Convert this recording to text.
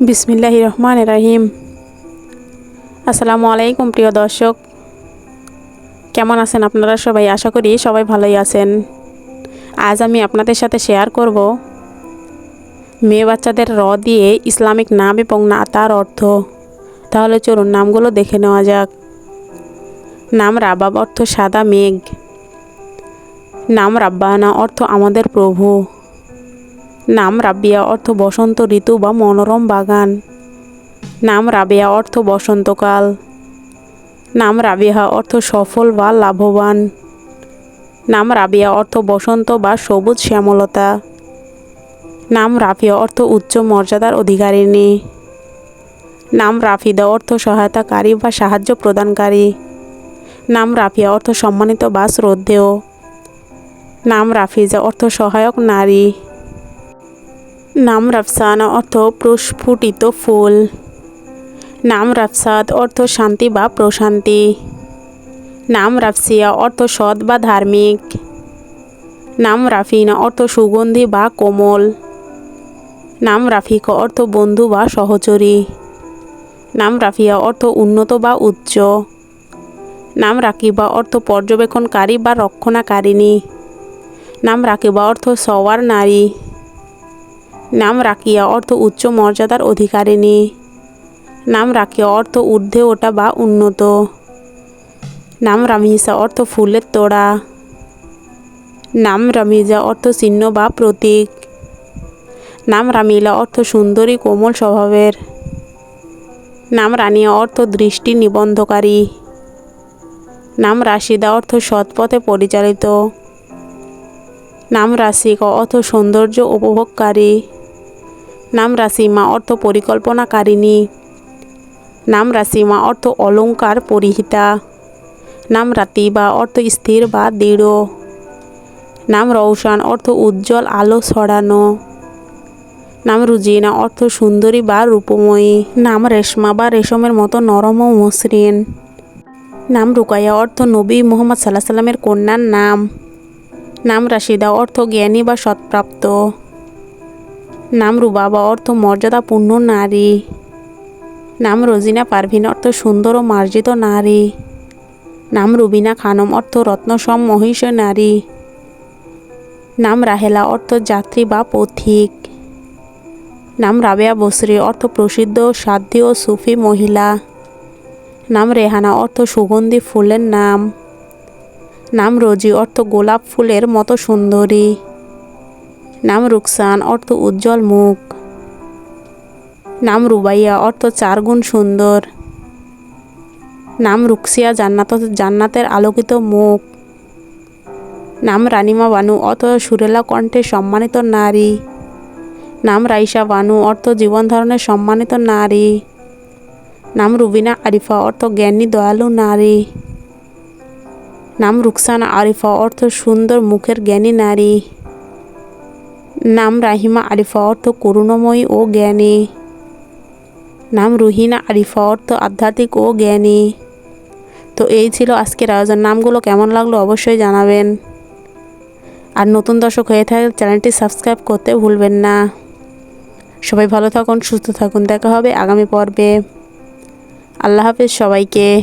বিসমিল্লাহ রহমান রাহিম। আসসালামু আলাইকুম, প্রিয় দর্শক। কেমন আছেন আপনারা সবাই? আশা করি সবাই ভালোই আছেন। আজ আমি আপনাদের সাথে শেয়ার করব মেয়ে বাচ্চাদের র দিয়ে ইসলামিক নাম এবং না তার অর্থ। তাহলে চলুন নামগুলো দেখে নেওয়া যাক। নাম রাবাব, অর্থ সাদা মেঘ। নাম রাব্বানা, অর্থ আমাদের প্রভু। নাম রাবিয়া অর্থ বসন্ত ঋতু বা মনোরম বাগান। নাম রাবিয়া অর্থ বসন্তকাল। নাম রাবিহা অর্থ সফল বা লাভবান। নাম রাবিয়া অর্থ বসন্ত বা সবুজ শ্যামলতা। নাম রাফিয়া অর্থ উচ্চ মর্যাদার অধিকারিণী। নাম রাফিদা অর্থ সহায়তাকারী বা সাহায্য প্রদানকারী। নাম রাফিয়া অর্থ সম্মানিত বা শ্রদ্ধেয়। নাম রাফিজা অর্থ সহায়ক নারী। নাম রাফসানা অর্থ প্রস্ফুটিত ফুল। নাম রাফসাদ অর্থ শান্তি বা প্রশান্তি। নাম রাফসিয়া অর্থ সৎ বা ধার্মিক। নাম রাফিনা অর্থ সুগন্ধি বা কোমল। নাম রাফিক অর্থ বন্ধু বা সহচরী। নাম রাফিয়া অর্থ উন্নত বা উচ্চ। নাম রাকিবা অর্থ পর্যবেক্ষণকারী বা রক্ষণাকারিণী। নাম রাকিবা অর্থ সওয়ার নারী। নাম রাকিয়া অর্থ উচ্চ মর্যাদার অধিকারিণী। নাম রাকিয়া অর্থ ঊর্ধ্বে ওটা বা উন্নত। নাম রামিসা অর্থ ফুলের তোড়া। নাম রামিজা অর্থ চিহ্ন বা প্রতীক। নাম রামিলা অর্থ সুন্দরী কোমল স্বভাবের। নাম রানিয়া অর্থ দৃষ্টি নিবন্ধকারী। নাম রাশিদা অর্থ সৎপথে পরিচালিত। নাম রাশিকা অর্থ সৌন্দর্য উপভোগকারী। নাম রাশিমা অর্থ পরিকল্পনাকারিণী। নাম রাশিমা অর্থ অলঙ্কার পরিহিতা। নাম রাতি বা অর্থ স্থির বা দৃঢ়। নাম রৌশান অর্থ উজ্জ্বল আলো ছড়ানো। নাম রুজিনা অর্থ সুন্দরী বা রূপময়ী। নাম রেশমা বা রেশমের মতো নরম ও মসৃণ। নাম রুকাইয়া অর্থ নবী মোহাম্মদ সাল্লাহ সাল্লামের কন্যার নাম। নাম রাশিদা অর্থ জ্ঞানী বা সৎপ্রাপ্ত। নাম রুবাবা অর্থ মর্যাদাপূর্ণ নারী। নাম রোজিনা পারভিন, অর্থ সুন্দর ও মার্জিত নারী। নাম রুবিনা খানম, অর্থ রত্নসম মহিষ নারী। নাম রাহেলা, অর্থ যাত্রী বা পথিক। নাম রাবেয়া বসরি, অর্থ প্রসিদ্ধ সাধ্য ও সুফি মহিলা। নাম রেহানা, অর্থ সুগন্ধি ফুলের নাম। নাম রোজি, অর্থ গোলাপ ফুলের মতো সুন্দরী। নাম রুকসান, অর্থ উজ্জ্বল মুখ। নাম রুবাইয়া, অর্থ চারগুণ সুন্দর। নাম রুকসিয়া, জান্নাত, জান্নাতের আলোকিত মুখ। নাম রানিমা বানু, অর্থ সুরেলা কণ্ঠে সম্মানিত নারী। নাম রাইসা বানু, অর্থ জীবন ধারণের সম্মানিত নারী। নাম রুবিনা আরিফা, অর্থ জ্ঞানী দয়ালু নারী। নাম রুকসানা আরিফা, অর্থ সুন্দর মুখের জ্ঞানী নারী। নাম রাহিমা আরিফা অর্থ করুণাময়ী ও জ্ঞানী। নাম রুহিনা আরিফা অর্থ আধ্যাত্মিক ও জ্ঞানী। তো এই ছিল আজকের আয়োজন। নামগুলো কেমন লাগল অবশ্যই জানাবেন। আর নতুন দর্শক হয়ে থাকলে চ্যানেলটি সাবস্ক্রাইব করতে ভুলবেন না। সবাই ভালো থাকুন, সুস্থ থাকুন। দেখা হবে আগামী পর্বে। আল্লাহ হাফিজ সবাইকে।